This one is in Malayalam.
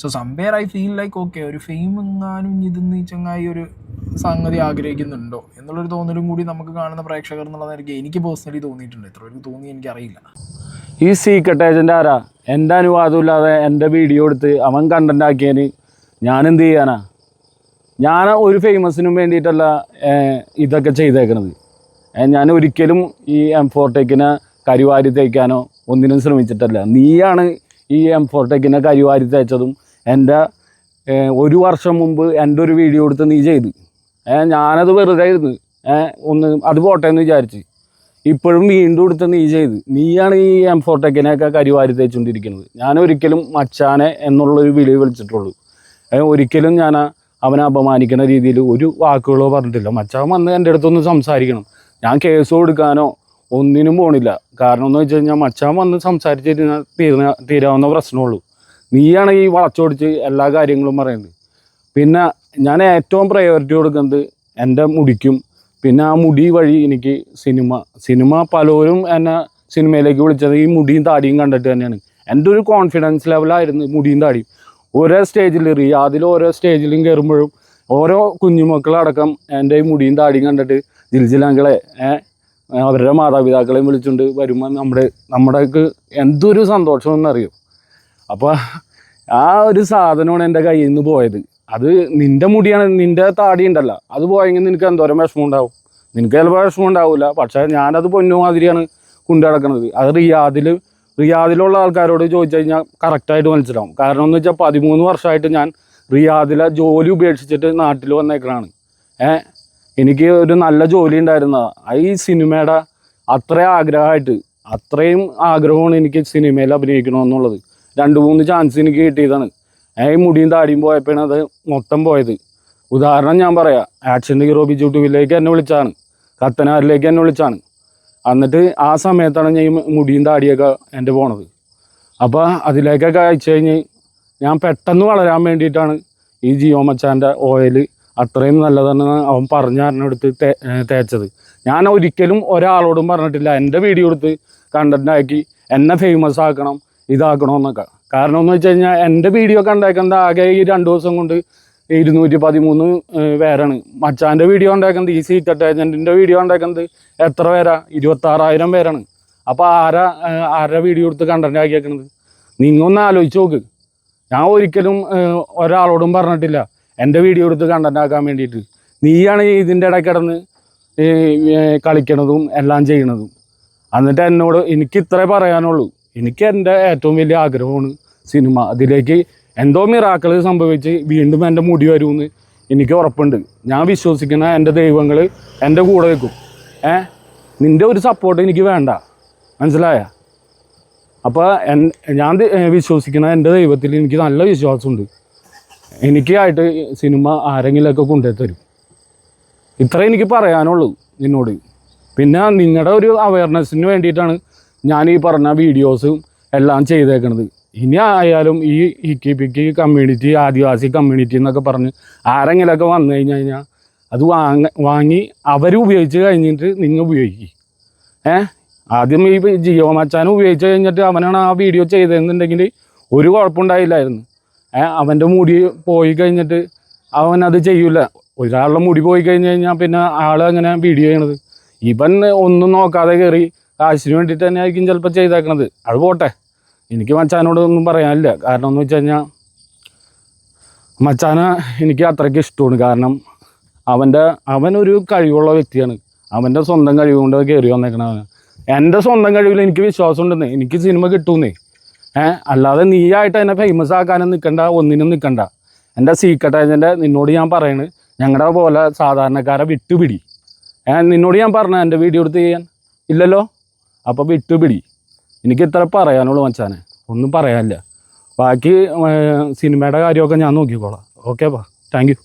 So somewhere I feel like okay ഒരു ഫെയിം എങ്ങാനും ഇതെന്ന് ചങ്ങായി ഒരു സംഗതി ആഗ്രഹിക്കുന്നുണ്ടോ? എന്നുള്ളൊരു തോന്നലും കൂടി നമുക്ക് കാണുന്ന പ്രേക്ഷകർ എന്നുള്ളതായിരിക്കും എനിക്ക് പേഴ്സണലി തോന്നിയിട്ടുണ്ട്. എത്ര പേർക്ക് തോന്നി എനിക്കറിയില്ല ഈ സീക്രട്ട് ഏജന്റ് ആരാ? എന്റെ അനുവാദമില്ലാതെ എന്റെ വീഡിയോ എടുത്ത് അവൻ കണ്ടന്റ് ആക്കിയതിന് ഞാൻ എന്ത് ചെയ്യാനാ? ഞാൻ ഒരു ഫേമസിനും വേണ്ടിയിട്ടല്ല ഇതൊക്കെ ചെയ്തേക്കണത്. ഞാൻ ഒരിക്കലും ഈ എം ഫോർട്ടേക്കിനെ കരിവാരി തേക്കാനോ ഒന്നിനും ശ്രമിച്ചിട്ടല്ല. നീയാണ് ഈ എം ഫോർട്ടേക്കിനെ കരിവാരി തേച്ചതും എന്റെ ഒരു വർഷം മുമ്പ് എന്റെ ഒരു വീഡിയോ എടുത്ത് നീ ചെയ്ത്. ഞാനത് വെറുതെ ഇരുന്ന് ഒന്ന് അത് പോട്ടെ എന്ന് വിചാരിച്ച്. ഇപ്പോഴും വീണ്ടും എടുത്ത് നീ ചെയ്ത്. നീയാണ് ഈ എം ഫോർട്ടെക്കിനെയൊക്കെ കരിവാരി തേച്ചുകൊണ്ടിരിക്കുന്നത്. ഞാൻ ഒരിക്കലും മച്ചാനെ എന്നുള്ളൊരു വിളി വിളിച്ചിട്ടുള്ളൂ. ഒരിക്കലും ഞാൻ അവനെ അപമാനിക്കുന്ന രീതിയിൽ ഒരു വാക്കുകളോ പറഞ്ഞിട്ടില്ല. മച്ചാൻ വന്ന് എന്റെ അടുത്തൊന്ന് സംസാരിക്കണം. ഞാൻ കേസ് കൊടുക്കാനോ ഒന്നിനും പോണില്ല. കാരണം എന്ന് വെച്ച് കഴിഞ്ഞാൽ മച്ചാൻ വന്ന് സംസാരിച്ചിരുന്ന തീർന്ന തീരാവുന്ന പ്രശ്നമുള്ളൂ. നീയാണ് ഈ വളച്ചോടിച്ച് എല്ലാ കാര്യങ്ങളും പറയുന്നത്. പിന്നെ ഞാൻ ഏറ്റവും പ്രയോറിറ്റി കൊടുക്കുന്നത് എന്റെ മുടിക്കും. പിന്നെ ആ മുടി വഴി എനിക്ക് സിനിമ സിനിമ പലരും എന്നെ സിനിമയിലേക്ക് വിളിച്ചത് ഈ മുടിയും താടിയും കണ്ടിട്ട് തന്നെയാണ്. എന്റെ ഒരു കോൺഫിഡൻസ് ലെവലായിരുന്നു മുടിയും താടിയും. ഓരോ സ്റ്റേജിൽ റിയാദിൽ ഓരോ സ്റ്റേജിലും കയറുമ്പോഴും ഓരോ കുഞ്ഞുമക്കളടക്കം എന്റെ ഈ മുടിയും താടിയും കണ്ടിട്ട് ദിൽജിലാങ്കളെ അവരുടെ മാതാപിതാക്കളെയും വിളിച്ചുകൊണ്ട് വരുമ്പോൾ നമ്മുടെ നമ്മുടെക്ക് എന്തൊരു സന്തോഷമെന്നറിയും? അപ്പോൾ ആ ഒരു സാധനമാണ് എന്റെ കയ്യിൽ നിന്ന് പോയത്. അത് നിന്റെ മുടിയാണ് നിന്റെ താടി ഉണ്ടല്ലോ. അത് പോയെങ്കിൽ നിനക്ക് എന്തോരം വിഷമം ഉണ്ടാവും. നിനക്ക് ചിലപ്പോൾ വിഷമം ഉണ്ടാവില്ല പക്ഷേ ഞാനത് പൊന്നു മാതിരിയാണ് കൊണ്ടു നടക്കുന്നത്. അത് റിയാദിൽ റിയാദിലുള്ള ആൾക്കാരോട് ചോദിച്ചു കഴിഞ്ഞാൽ കറക്റ്റായിട്ട് മനസ്സിലാവും. കാരണം എന്ന് വെച്ചാൽ പതിമൂന്ന് വർഷമായിട്ട് ഞാൻ റിയാദിലെ ജോലി ഉപേക്ഷിച്ചിട്ട് നാട്ടിൽ വന്നേക്കണാണ് ഏ? എനിക്ക് ഒരു നല്ല ജോലി ഉണ്ടായിരുന്നതാണ് ഈ സിനിമയുടെ അത്ര ആഗ്രഹമായിട്ട് അത്രയും ആഗ്രഹമാണ് എനിക്ക് സിനിമയിൽ അഭിനയിക്കണമെന്നുള്ളത്. രണ്ട് മൂന്ന് ചാൻസ് എനിക്ക് കിട്ടിയതാണ്. ഈ മുടിയും താടിയും പോയപ്പോഴാണ് അത് മൊത്തം പോയത്. ഉദാഹരണം ഞാൻ പറയാം ആക്ഷന്റെ ഹീറോ ബിജു ടുവിലേക്ക് എന്നെ വിളിച്ചാണ് കത്തനാരിലേക്ക് എന്നെ വിളിച്ചാണ് എന്നിട്ട് ആ സമയത്താണ് ഞാൻ മുടിയും താടിയൊക്കെ എന്റെ പോണത്. അപ്പോൾ അതിലേക്കൊക്കെ അയച്ചു കഴിഞ്ഞ് ഞാൻ പെട്ടെന്ന് വളരാൻ വേണ്ടിയിട്ടാണ് ഈ ജിയോ മച്ചാന്റെ ഓയിൽ അത്രയും നല്ലതെന്ന് അവൻ പറഞ്ഞു അറിഞ്ഞെടുത്ത് തേ തേച്ചത്. ഞാൻ ഒരിക്കലും ഒരാളോടും പറഞ്ഞിട്ടില്ല. എന്റെ വീഡിയോ എടുത്ത് കണ്ടന്റ് ആക്കി എന്നെ ഫേമസ് ആക്കണം ഇതാക്കണം എന്നൊക്കെ കാരണം എന്ന് വെച്ച് കഴിഞ്ഞാൽ എന്റെ വീഡിയോ കണ്ടേക്കുന്നത് ആകെ ഈ രണ്ട് ദിവസം കൊണ്ട് ഇരുന്നൂറ്റി പതിമൂന്ന് പേരാണ്. മച്ചാന്റെ വീഡിയോ ഉണ്ടാക്കുന്നത് ഈ സീറ്റ് ഏജന്റിന്റെ വീഡിയോ ഉണ്ടാക്കുന്നത് എത്ര പേരാ? ഇരുപത്താറായിരം പേരാണ്. അപ്പോൾ ആരാ ആരുടെ വീഡിയോ എടുത്ത് കണ്ടന്റ് ആക്കിയേക്കണത്? നിങ്ങൊന്ന് ആലോചിച്ച് നോക്ക്. ഞാൻ ഒരിക്കലും ഒരാളോടും പറഞ്ഞിട്ടില്ല എന്റെ വീഡിയോ എടുത്ത് കണ്ടന്റ് ആക്കാൻ വേണ്ടിയിട്ട്. നീയാണ് ഇതിന്റെ ഇടയ്ക്ക് കിടന്ന് കളിക്കണതും എല്ലാം ചെയ്യണതും. എന്നിട്ട് എന്നോട് എനിക്ക് ഇത്രേ പറയാനുള്ളൂ. എനിക്ക് എന്റെ ഏറ്റവും വലിയ ആഗ്രഹമാണ് സിനിമ. അതിലേക്ക് എന്തോ മിറാക്കൾ സംഭവിച്ച് വീണ്ടും എന്റെ മുടി വരുമെന്ന് എനിക്ക് ഉറപ്പുണ്ട്. ഞാൻ വിശ്വസിക്കുന്ന എന്റെ ദൈവങ്ങൾ എന്റെ കൂടെ വെക്കും ഏ? നിന്റെ ഒരു സപ്പോർട്ട് എനിക്ക് വേണ്ട. മനസ്സിലായ? അപ്പോൾ ഞാൻ വിശ്വസിക്കുന്ന എന്റെ ദൈവത്തിൽ എനിക്ക് നല്ല വിശ്വാസമുണ്ട്. എനിക്കായിട്ട് സിനിമ ആരെങ്കിലുമൊക്കെ കൊണ്ടുതരും ഇത്രയും ഇത്രേ എനിക്ക് പറയാനുള്ളൂ നിന്നോട്. പിന്നെ നിങ്ങളുടെ ഒരു അവയർനെസ്സിന് വേണ്ടിയിട്ടാണ് ഞാൻ ഈ പറഞ്ഞ വീഡിയോസും എല്ലാം ചെയ്തേക്കണത്. ഇനി ആയാലും ഈ ഇക്കി പിക്കി കമ്മ്യൂണിറ്റി ആദിവാസി കമ്മ്യൂണിറ്റി എന്നൊക്കെ പറഞ്ഞ് ആരെങ്കിലുമൊക്കെ വന്നു കഴിഞ്ഞ് കഴിഞ്ഞാൽ അത് വാങ്ങ വാങ്ങി അവർ ഉപയോഗിച്ച് കഴിഞ്ഞിട്ട് നിങ്ങൾ ഉപയോഗിക്കും. ഏ? ആദ്യം ഈ ജിയോ മച്ചാൻ ഉപയോഗിച്ച് കഴിഞ്ഞിട്ട് അവനാണ് ആ വീഡിയോ ചെയ്തതെന്നുണ്ടെങ്കിൽ ഒരു കുഴപ്പമുണ്ടായില്ലായിരുന്നു. ഏ? അവന്റെ മുടി പോയി കഴിഞ്ഞിട്ട് അവൻ അത് ചെയ്യൂല. ഒരാളുടെ മുടി പോയി കഴിഞ്ഞ് കഴിഞ്ഞാൽ പിന്നെ ആൾ അങ്ങനെ വീഡിയോ ചെയ്യണത്? ഇവൻ ഒന്നും നോക്കാതെ കയറി കാശിന് വേണ്ടിയിട്ട് തന്നെ ആയിരിക്കും ചിലപ്പോൾ ചെയ്തേക്കണത്. അത് പോട്ടെ. എനിക്ക് മച്ചാനോട് ഒന്നും പറയാനില്ല. കാരണം എന്ന് വെച്ച് കഴിഞ്ഞാൽ മച്ചാന എനിക്ക് അത്രയ്ക്ക് ഇഷ്ടമാണ്. കാരണം അവന്റെ അവനൊരു കഴിവുള്ള വ്യക്തിയാണ്. അവന്റെ സ്വന്തം കഴിവ് കൊണ്ട് കയറി വന്നേക്കണവന് എന്റെ സ്വന്തം കഴിവിൽ എനിക്ക് വിശ്വാസം ഉണ്ടെന്ന് എനിക്ക് സിനിമ കിട്ടുമെന്നേ ഏഹ് അല്ലാതെ നീയായിട്ട് എന്നെ ഫേമസ് ആക്കാനും നിൽക്കണ്ട ഒന്നിനും നിൽക്കണ്ട എന്റെ സീക്രട്ട് ഏജന്റെ നിന്നോട് ഞാൻ പറയണ്. ഞങ്ങളുടെ പോലെ സാധാരണക്കാരെ വിട്ടുപിടി. ഏഹ് നിന്നോട് ഞാൻ പറഞ്ഞ എന്റെ വീഡിയോ എടുത്ത് ചെയ്യാൻ. ഇല്ലല്ലോ? അപ്പോൾ വിട്ടുപിടി എനിക്ക് ഇത്ര പറയാനുള്ളൂ മച്ചാനെ. ഒന്നും പറയാനില്ല. ബാക്കി സിനിമയുടെ കാര്യമൊക്കെ ഞാൻ നോക്കിക്കോളാം. ഓക്കെ പാ താങ്ക് യു.